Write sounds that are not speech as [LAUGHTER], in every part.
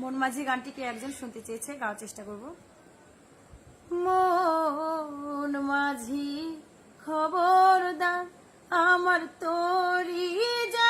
মন মাঝি গানটিকে একজন শুনতে চেয়েছে, গাওয়ার চেষ্টা করব। মন মাঝি খবর দা আমার তোরি যেন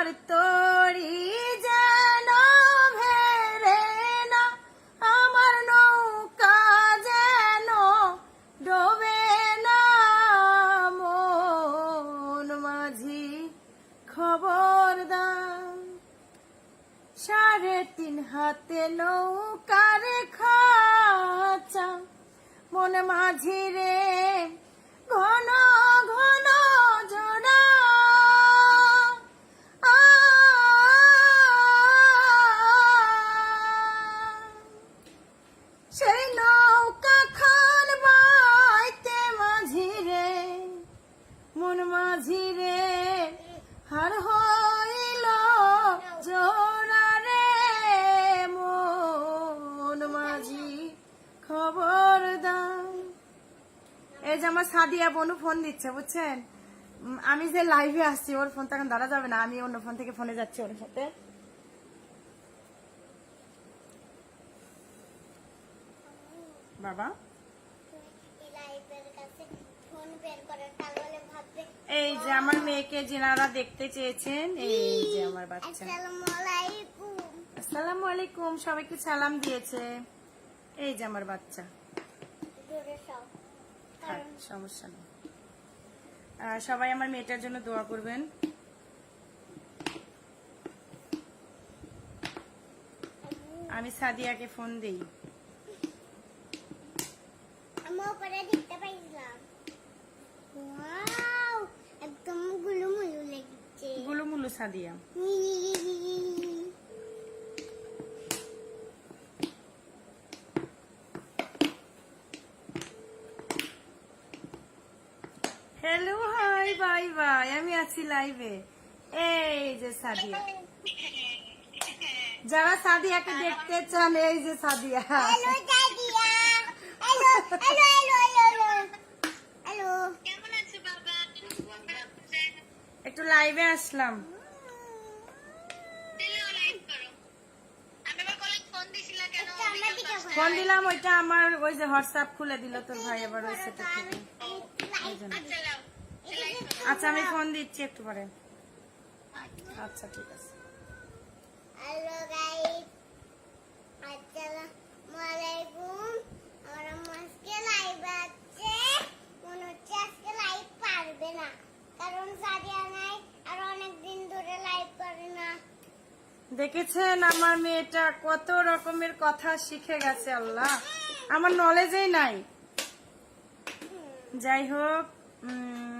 আমার তরি যেন ভেড়ে না, আমার নৌকা যেন ডোবে না। মন মাঝি খবরদার সাড়ে তিন হাতে নৌকার খাচা মন মাঝি রে, ঘন যে আমার সাদিয়া বনু ফোন দিচ্ছে বুঝছেন? আমি যে লাইভে আসছি ওর ফোন তখন ধরা যাবে না আমি অন্য ফোন থেকে ফোনে যাচ্ছি ওর সাথে। বাবা? এই যে আমার মেয়েকে যেনারা দেখতে চেয়েছেন এই যে আমার বাচ্চা। আসসালামু আলাইকুম সবাইকে সালাম দিয়েছে। এই যে আমার বাচ্চা। থাক, সমস্যা নেই। সবাই আমার মেয়েটার জন্য দোয়া করবেন। আমি সাদিয়াকে ফোন দেই। আমি উপরে দেখতে পাইছিলাম একদম গুলুমুলু লেগেছে। গুলুমুলু Sadia. [LAUGHS] Hello hi bye bye আমি আছি লাইভে এই যে সাদিয়া। যারা সাদিয়াকে দেখতে চান এই যে Sadia. Hello দাদিয়া hello hello hello hello hello কেমন আছো বাবা? একটু লাইভে আসলাম। ফোন দিলাম ওইটা আমার ওই যে হোয়াটসঅ্যাপ খুলে দিল তোর ভাই আবার ওই সেটা থেকে। জন্য। আচ্ছা আমি ফোন দিচ্ছি একটু পরে। আচ্ছা ঠিক আছে। হ্যালো গাইস আসসালামু আলাইকুম আমার আজকে লাইভ আছে। মনে হচ্ছে আজকে লাইভ পারবে না। কারণ সাদিয়া নাই আর অনেক দিন ধরে লাইভ করে না। দেখেছেন আমার মেয়েটা কত রকমের কথা শিখে গেছে আল্লাহ। আমার নলেজেই নাই। যাই হোক উম,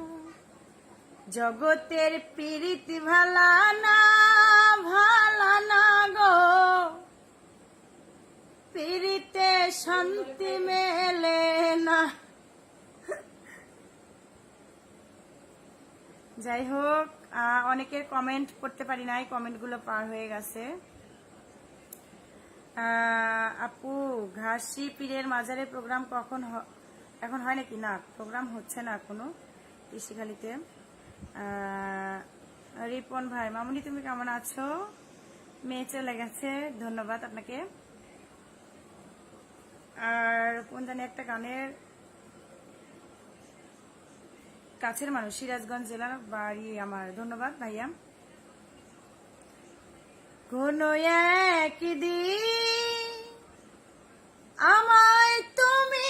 জগতের পীড়িত ভালা না ভালা না গো। পীড়িতে শান্তি মেলে না। যাই হোক অনেকের কমেন্ট করতে পারি নাই কমেন্টগুলো পার হয়ে গেছে। আপু ঘাসি পীরের মাজারে প্রোগ্রাম কখন এখন হয় নাকি? না প্রোগ্রাম হচ্ছে না এখনও ঋষিখালিতে আহ, রিপন ভাই, মামুনি, তুমি কেমন আছো? মেয়ে চলে গেছে, ধন্যবাদ আপনাকে। আর কোন জানি একটা গানের কাছের মানুষ, সিরাজগঞ্জ জেলার বাড়ি আমার। ধন্যবাদ ভাইয়া। কোন একদিন আমায় তুমি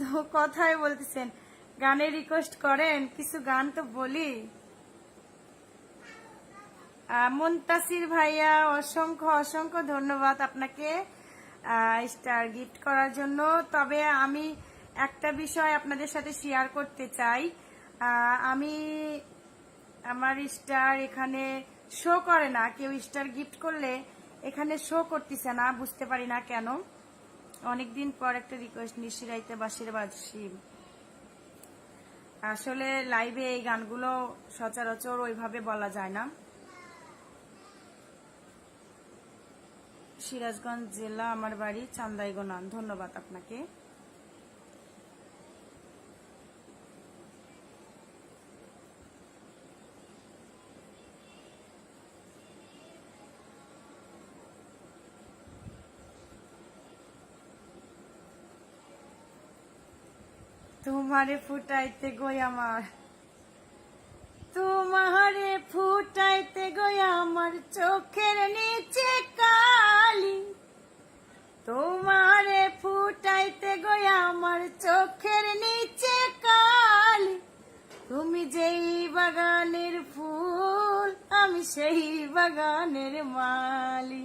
শুধু কথাই বলতেছেন। গানের রিকোয়েস্ট করেন, কিছু গান তো বলি। মুনতাসির ভাইয়া, অসংখ্য অসংখ্য ধন্যবাদ আপনাকে স্টার গিফট করার জন্য। তবে আমি একটা বিষয় আপনাদের সাথে শেয়ার করতে চাই। আমি আমার স্টার এখানে শো করে না। কেউ স্টার গিফট করলে এখানে শো করতেছে না, বুঝতে পারি না কেন। অনেকদিন পর একটা রিকোয়েস্ট নিশিরাইতে বাসির বাসি। আসলে লাইভে এই গানগুলো সচরাচর ওইভাবে বলা যায় না। সিরাজগঞ্জ জেলা আমার বাড়ি চান্দাইগোনা। ধন্যবাদ আপনাকে। তোমারে ফুটাইতে গই আমার। তোমারে ফুটাইতে গই আমার চোখের নিচে কালি। তোমারে ফুটাইতে গই আমার চোখের নিচে কালি। তুমি যেই বাগানের ফুল, আমি সেই বাগানের মালি।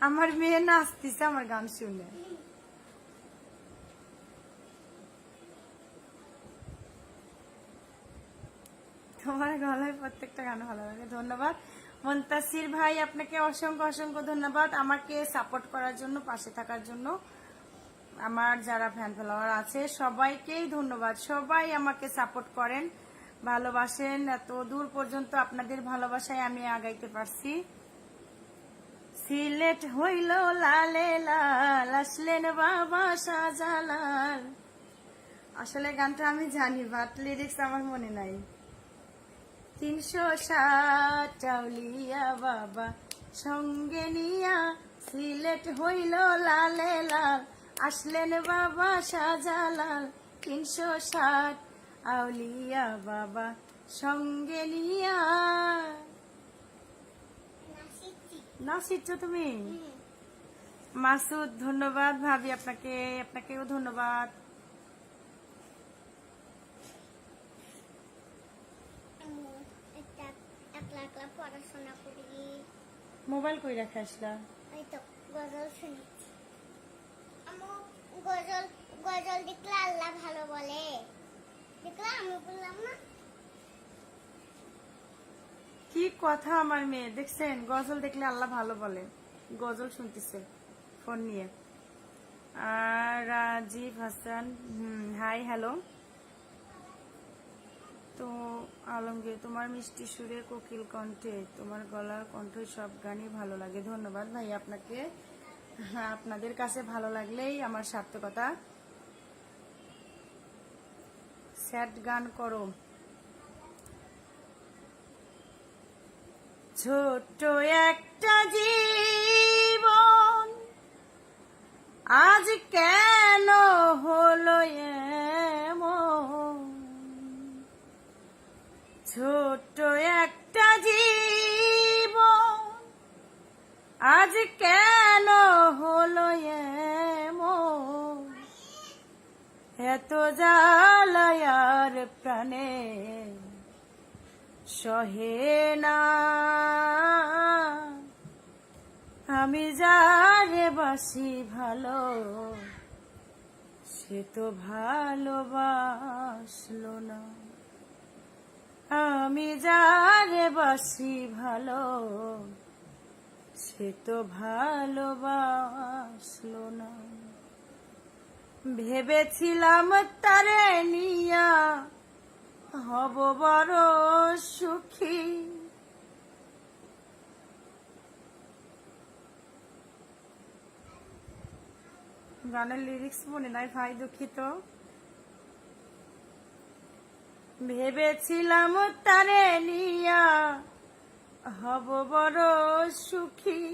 আমার মেয়ে নাচতিছে, আমার গান শুনে। তোমার গলায় প্রত্যেকটা গান ভালো লাগে, ধন্যবাদ। মন্তাসির ভাই, আপনাকে অসংখ্য অসংখ্য ধন্যবাদ আমাকে সাপোর্ট করার জন্য, পাশে থাকার জন্য। আমার যারা ফ্যান ফলোয়ার আছে, সবাইকেই ধন্যবাদ। সবাই আমাকে সাপোর্ট করেন, ভালোবাসেন। এত দূর পর্যন্ত আপনাদের ভালোবাসায় আমি আগাইতে পারছি। সিলেট হইল লালে লাল, আসলেন বাবা শাহজালাল। আসলে গানটা আমি জানি বাট লিরিক্স আমার মনে নাই। তিনশো ষাট চাউলিয়া বাবা সঙ্গে নিয়া সিলেট হইল লালে লাল। আসলেন বাবা শাহজালাল তিনশো ষাট আউলিয়া বাবা সঙ্গে নিয়া। না শিখছো তুমি? মাসুদ ধন্যবাদ ভাবি আপনাকে আপনাকেও ধন্যবাদ আম্মু একটা পড়াশোনা করি। মোবাইল কই রাখে আসলা? এই তো গজল আম্মু গজল গজল দেখলে আল্লাহ ভালো বলে। দেখলে আমি বললাম না? কি কথা আমার মেয়ে দেখছেন? গজল দেখলে আল্লাহ ভালো বলে। গজল শুনতেছে ফোন নিয়ে। আর রাজীব হাসান হুম হাই হ্যালো তো আলমগীর তোমার মিষ্টি সুরে কোকিল কণ্ঠে তোমার গলার কণ্ঠ সব গানই ভালো লাগে। ধন্যবাদ ভাই আপনাকে। হ্যাঁ, আপনাদের কাছে ভালো লাগলেই আমার সার্থকতা। স্যাড গান করো। ছোট্ট একটা জীবন আজ কেন হলো এমন ছোট্ট একটা জীব আজ কেন হলো এত জ্বালায়ার প্রাণে সহে না। আমি যারে বাসি ভালো, সে তো ভালোবাসলো না। আমি যারে বাসি ভালো, সে তো ভালোবাসলো না। ভেবেছিলাম তারে নিয়া হব বড় সুখী। গানের লিরিক্স মনে নাই, ভাই দুঃখিত। ভেবেছিলাম তারে নিয়া হব বড় সুখী।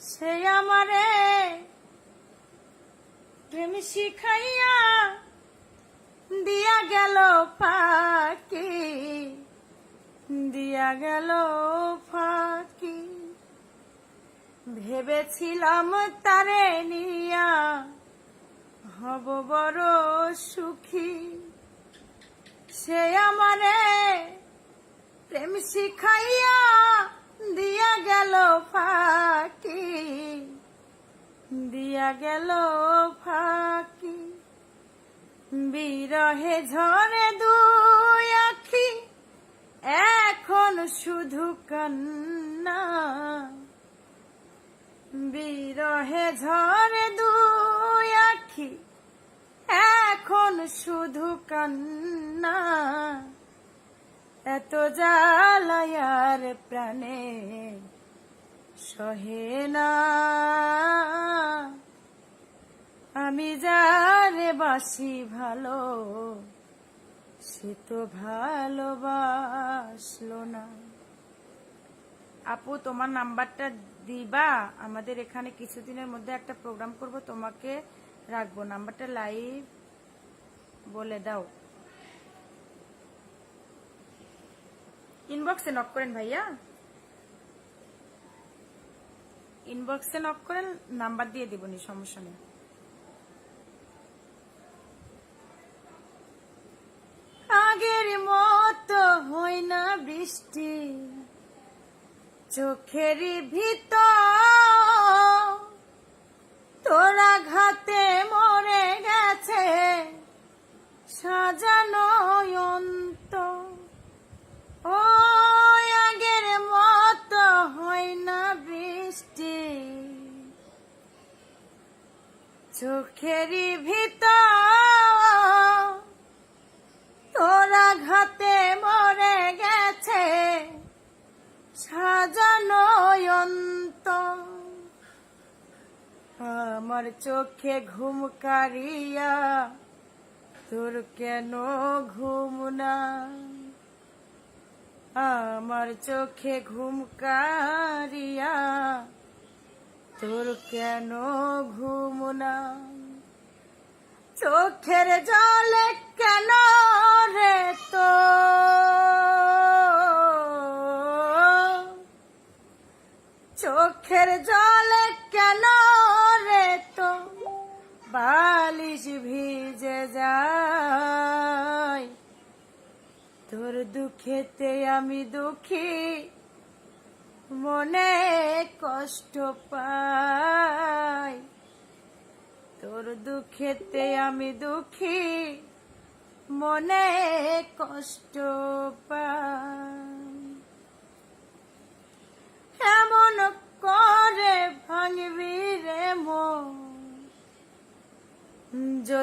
সে আমারে প্রেম শিখাইয়া দিয়া গেল ফাঁকি, দিয়া গেল ফাঁকি। ভেবেছিলাম তারে নিয়া হব বড় সুখী। সে আমারে প্রেম শিখাইয়া দিয়া গেল ফাঁকি, দিয়া গেল ফাঁকি। বিরহে ঝরে দুই আখি, এখন শুধু কান্না। বিরহে ঝরে এখন শুধু কান্না, এত জ্বালায়ার প্রাণে সহে না। আমি যারে বাসি ভালো, সে তো ভালোবাসলো না। আপু, তোমার নাম্বারটা দিবা? আমাদের এখানে কিছুদিনের মধ্যে একটা প্রোগ্রাম করব, তোমাকে রাখব। নাম্বারটা লাইভ বলে দাও। ইনবক্সে নক করেন ভাইয়া। ইনবক্সে নক করেন নাম্বার দিয়ে দিবনি সমস্যা নেই। আগের মতো হয় না বৃষ্টি, চোখের ভিতর। তোরা ঘাতে মরে গেছে। সাজানো অন্ত ও, আগের মতো হয় না বৃষ্টি। চোখের ভিতর তোরা ঘাতে মরে গেছে, সাজানো অন্ত আমার চোখে ঘুম কারিয়া তোর কেন ঘুম না? আমার চোখে ঘুম কারিয়া, তোর কেন ঘুম না? চোখের জলে কেন রে তো চোখের জলে কেন বালিশ ভিজে যায়। তোর দুঃখেতে আমি দুঃখী, মনে কষ্ট পাই। তোর দুঃখেতে আমি দুঃখী, মনে কষ্ট পাই।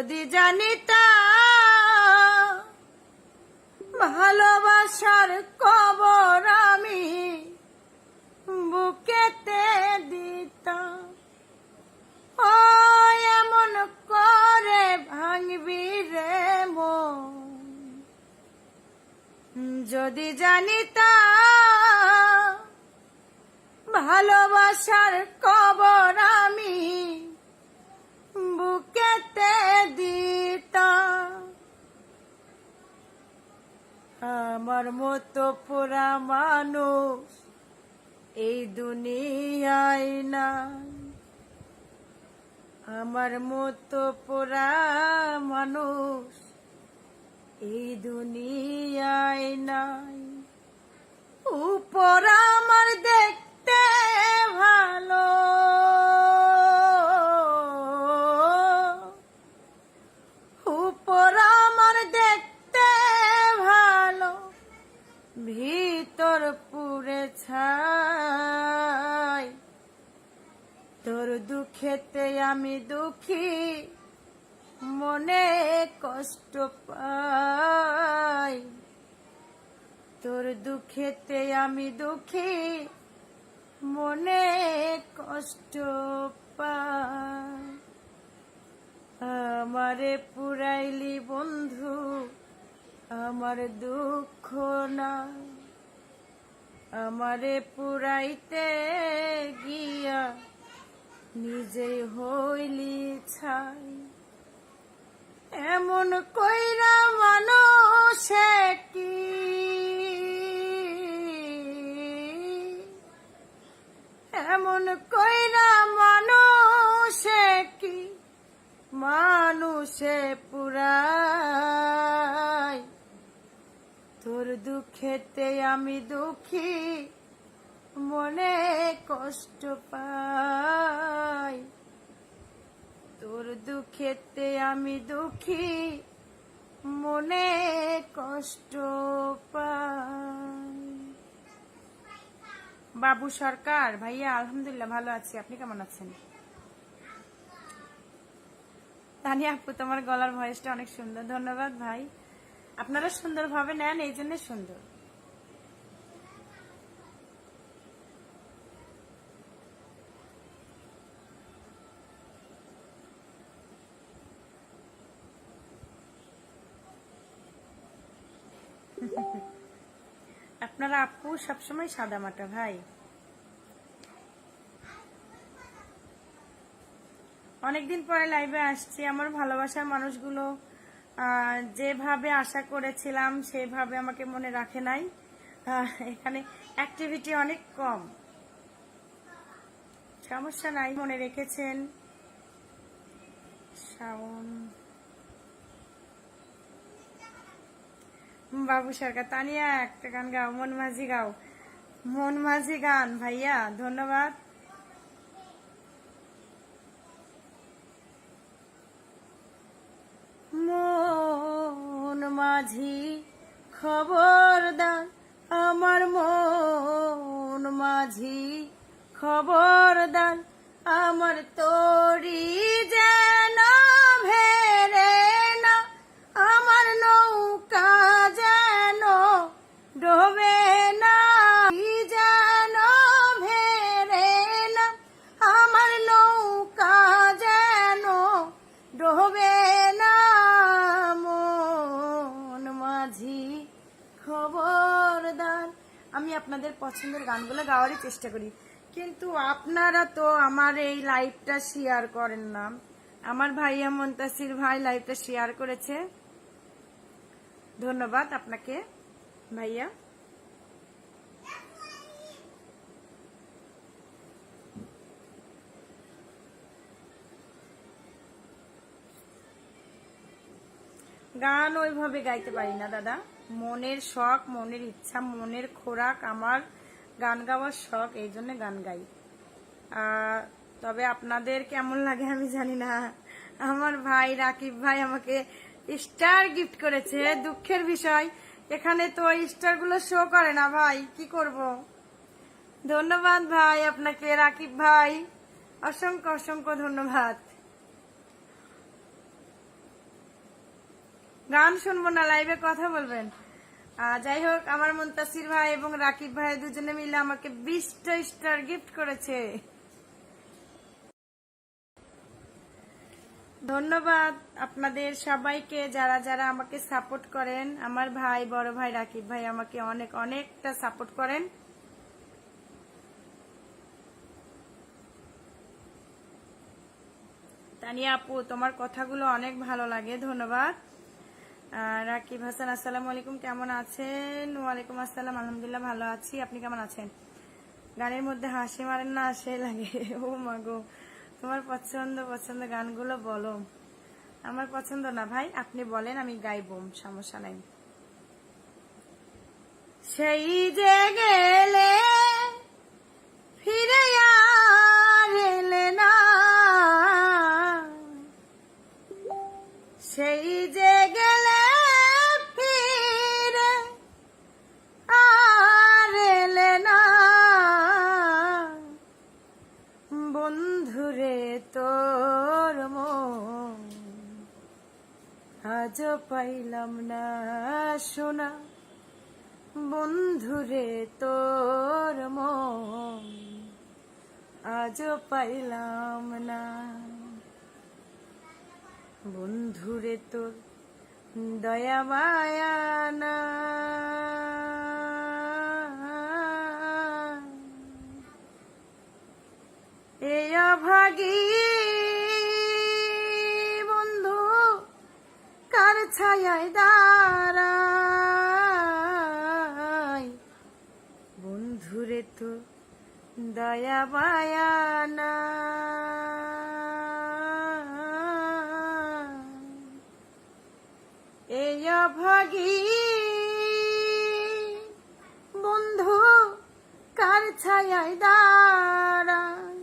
যদি জানিতা ভালোবাসার কবর আমি বুকেতে দিতাম। ও, এমন করে ভাঙবি রে মো যদি জানিতা ভালোবাসার কবর আমি দিতাম আমার মতো পুরা মানুষ এই দুনিয়ায় নাই। আমার মতো পুরা মানুষ এই দুনিয়ায় নাই। উপর আমার দেখতে ভালো। ছাই তোর দুঃখেতে আমি দুঃখী, মনে কষ্ট পাই। তোর দুঃখেতে আমি দুঃখী, মনে কষ্ট পাই। আমারে পুরাইলি বন্ধু, আমার দুঃখ না আমারে পুরাইতে গিয়া নিজে হইলি ছাই। এমন কইরা মানুষে কি এমন কইরা মানুষে কি মানুষ সে পুরাই তোর দুঃখেতে আমি দুঃখী, মনে কষ্ট পাই। তোর দুঃখেতে আমি দুঃখী, মনে কষ্ট পাই। বাবু সরকার, ভাইয়া, আলহামদুলিল্লাহ, ভালো আছি। আপনি কেমন আছেন? তানিয়া আপু, তোমার গলার ভয়েসটা অনেক সুন্দর। ধন্যবাদ, ভাই। আপনারা সুন্দরভাবে নেন, এই জন্য সুন্দর। আপনারা আপু সবসময় সাদা মাটা ভাই। অনেকদিন পরে লাইভে আসছি, আমার ভালোবাসার মানুষগুলো। যেভাবে আশা করেছিলাম, সেভাবে আমাকে মনে রাখে নাই। এখানে অ্যাক্টিভিটি অনেক কম। সমস্যা নাই, মনে রেখেছেন। বাবু সরকার, তানিয়া, একটা গান গাও, মন মাঝি গাও। মন মাঝি গান, ভাইয়া, ধন্যবাদ। মন মাঝি খবরদার, আমার মন মাঝি খবরদার, আমার তোরি যেন ভেরে না, আমার নৌকা যেন ডোবে আপনাদের পছন্দের গানগুলো গাওয়ারই চেষ্টা করি। কিন্তু আপনারা তো আমার এই লাইভটা শেয়ার করেন না। আমার ভাইয়া মন্তাসির ভাই লাইভটা শেয়ার করেছে। ধন্যবাদ আপনাকে, ভাইয়া। গান ওইভাবে গাইতে পারি না, দাদা। মনের শখ, মনের ইচ্ছা, মনের খোরাক, আমার গান গাওয়ার শখ, এই জন্য গান গাই। তবে আপনাদের কেমন লাগে আমি জানি না। আমার ভাই রাকিব ভাই আমাকে স্টার গিফট করেছে, দুঃখের বিষয়। এখানে তো স্টারগুলো শো করে না ভাই, কি করব? ধন্যবাদ ভাই আপনাকে, রাকিব ভাই। অসংখ্য অসংখ্য ধন্যবাদ। গান শুনব না লাইভে কথা বলবেন? যাই হোক, আমার মুন্তাসির ভাই এবং রাকিব ভাই দুজনে মিলে আমাকে বিশটা স্টার গিফট করেছে। ধন্যবাদ আপনাদের সবাইকে, যারা যারা আমাকে সাপোর্ট করেন। আমার ভাই, বড় ভাই, রাকিব ভাই আমাকে অনেক, অনেকটা সাপোর্ট করেন। তানিয়া আপু, তোমার কথাগুলো অনেক ভালো লাগে, ধন্যবাদ। রাকিব হাসান, আসসালামু আলাইকুম, কেমন আছেন? ওয়ালাইকুম আসসালাম, আলহামদুলিল্লাহ ভালো আছি। আপনি কেমন আছেন? গানের মধ্যে হাসি মারেন না সে লাগে। ও মাগো তোমার পছন্দ পছন্দ গানগুলো বলো। আমার পছন্দ না ভাই, আপনি বলেন, আমি গাইবো, সমস্যা নাই। সেই যে গেলে পাইলাম না শোনা বন্ধুরে, তোর মন আজ পাইলাম না। বন্ধুরে, তোর দয়া মায়া না। এ অভাগী ছায়ায় দাঁড়ায় বন্ধুরে তো দয়া মায়া না ভাগী বন্ধু কার ছায়ায় দাঁড়ায়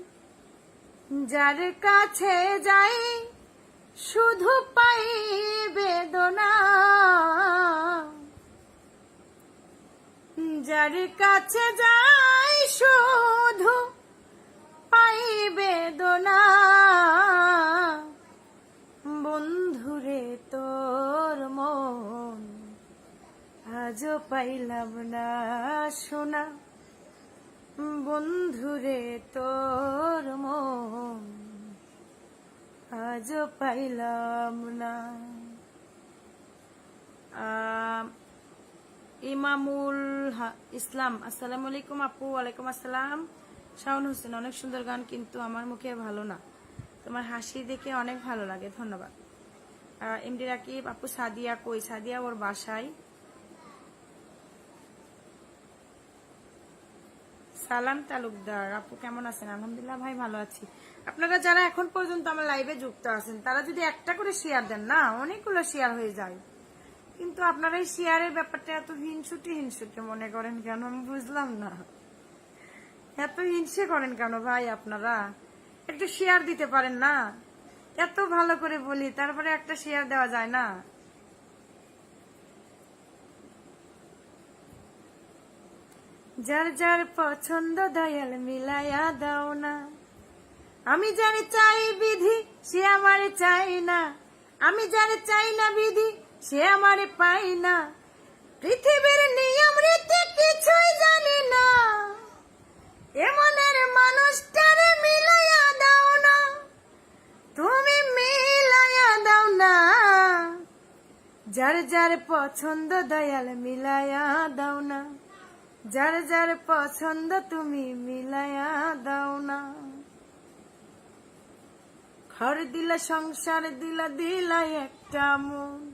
যার কাছে যাই শুধু পাই বেদনা। যার কাছে যাই শুধু পাই বেদনা। বন্ধুরে, তোর মন আজও পাইলাম না শোনা। বন্ধুরে, তোর মন আজও পাইলাম না ইমামুল ইসলাম, আসসালামু আলাইকুম আপু, ওয়ালাইকুম আসসালাম। শাওন হোসেন, অনেক সুন্দর গান, কিন্তু আমার মুখে ভালো না। তোমার হাসি দেখে অনেক ভালো লাগে, ধন্যবাদ। এমডি রাকিব, আপু সাদিয়া কই? সাদিয়া ওর বাসায়। সালাম তালুকদার, আপু কেমন আছেন? আলহামদুলিল্লাহ ভাই, ভালো আছি। আপনারা যারা এখন পর্যন্ত আমার লাইভে যুক্ত আছেন, তারা যদি একটা করে শেয়ার দেন, না, অনেকগুলো শেয়ার হয়ে যায়। কিন্তু আপনারা এই শেয়ারের ব্যাপারটা এত হিংসুটি হিংসুটি মনে করেন কেন? আমি বুঝলাম না। এত হিংসে করেন কেন ভাই আপনারা? একটু শেয়ার দিতে পারেন না। এত ভালো করে বলি, তারপরে একটা শেয়ার দেওয়া যায় না। যার যার পছন্দ দয়াল মিলাইয়া দাও না। আমি যারে চাই বিধি, সে আমারে চাই না। আমি যারে চাই না বিধি সে আমারে পাই না। পৃথিবীর নিয়ম রীতি কিছুই জানি না। এমনের মানুষটারে মিলাইয়া দাও না। তুমি মিলাইয়া দাও না। যার যার পছন্দ দয়াল মিলাইয়া দাও না। যার যার পছন্দ তুমি মিলাইয়া দাও না। ঘর দিলা, সংসার দিলা দিলা একটা মন।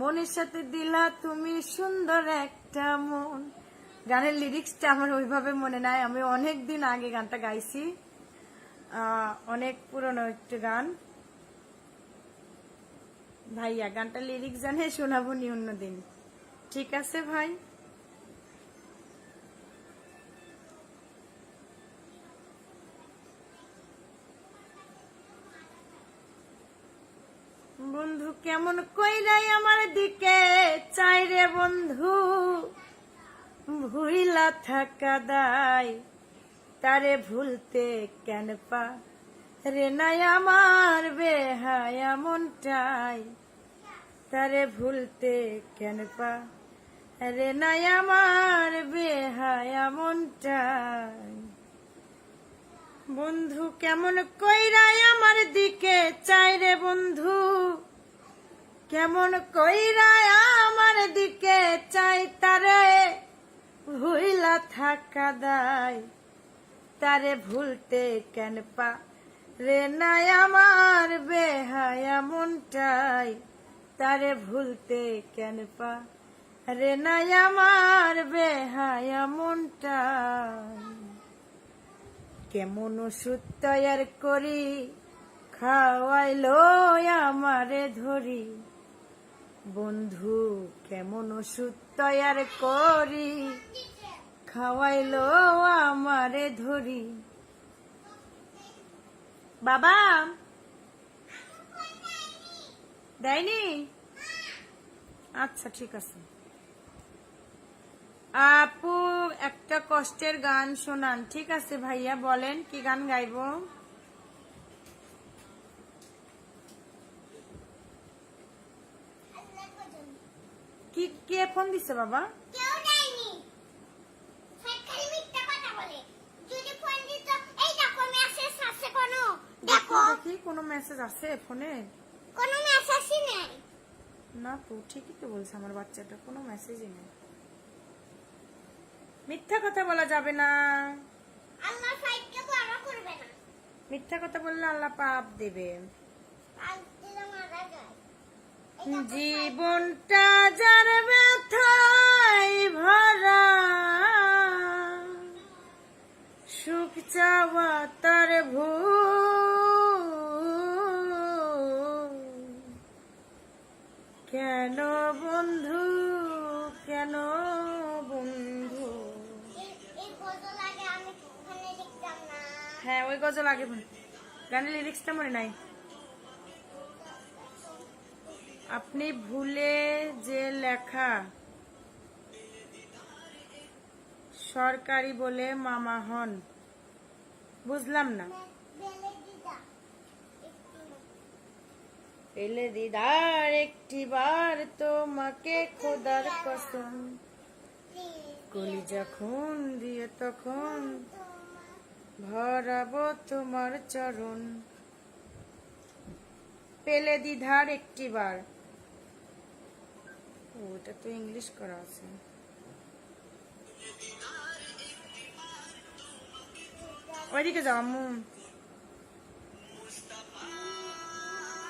মনের সাথে দিলা তুমি সুন্দর একটা মন। গানের লিরিক্সটা আমার ওইভাবে মনে নাই। আমি অনেক দিন আগে গানটা গাইছি। অনেক পুরনো একটি গান। ভাইয়া গানটা লিরিক্স জানে শোনাবো নি অন্যদিন। ঠিক আছে ভাই? বন্ধু, কেমন কইরাই আমার দিকে চাই রে বন্ধু? ভুইলা থাকা দায় তারে ভুলতে কেন পা? রে নাই আমার বেহায়া মনটাই, তারে ভুলতে কেন পা? রে নাই আমার বেহায়া মনটাই। বন্ধু, কেমন কইরাই আমার দিকে চাই রে বন্ধু? কেমন কইরাই আমার দিকে চাই তারে? ভুইলা থাকা দায় তারে ভুলতে কেন পা রে নাই আমার বেহায়া মনটাই? তারে ভুলতে কেন পা রে নাই আমার বেহায়া মনটাই? কেমন ওষুধ তৈয়ার করি? খাওয়াইলো আমারে ধরি। বন্ধু, কেমন ওষুধ তৈয়ার করি? খাওয়াইলো আমারে ধরি। বাবা! দেয়নি? আচ্ছা ঠিক আছে। আপু একটা কষ্টের গান শোনান। ঠিক আছে ভাইয়া বলেন কি গান গাইবো? কি কে ফোন দিছে বাবা? দেখো কোনো। মেসেজ আছে ফোনে? কোনো মেসেজই নেই। না তো ঠিকই তো বলছে আমার বাচ্চাটা কোনো মেসেজই নেই। মিথ্যা কথা বলা যাবে না। আল্লাহ বড় করবে না। মিথ্যা কথা বললে আল্লাহ পাপ দেবে। জীবনটা যার ব্যথায় ভরা সুখ চাওয়া তার ভুল। কেন বন্ধু? হ্যাঁ ওই গজল আগে। গানের লিরিক্সটা মনে নাই। আপনি ভুলে যে লেখা, সরকারি বলে মামা হন। বুঝলাম না। পেলে দিদার একটি বার তোমাকে খোদার কসম। কলি যখন দিয়ে তখন ভরাবো তোমার চরণ। পেলে দিধার একটি বার। ওটা তো ইংলিশ করা আছে। ওইদিকে যাও, আম্মু।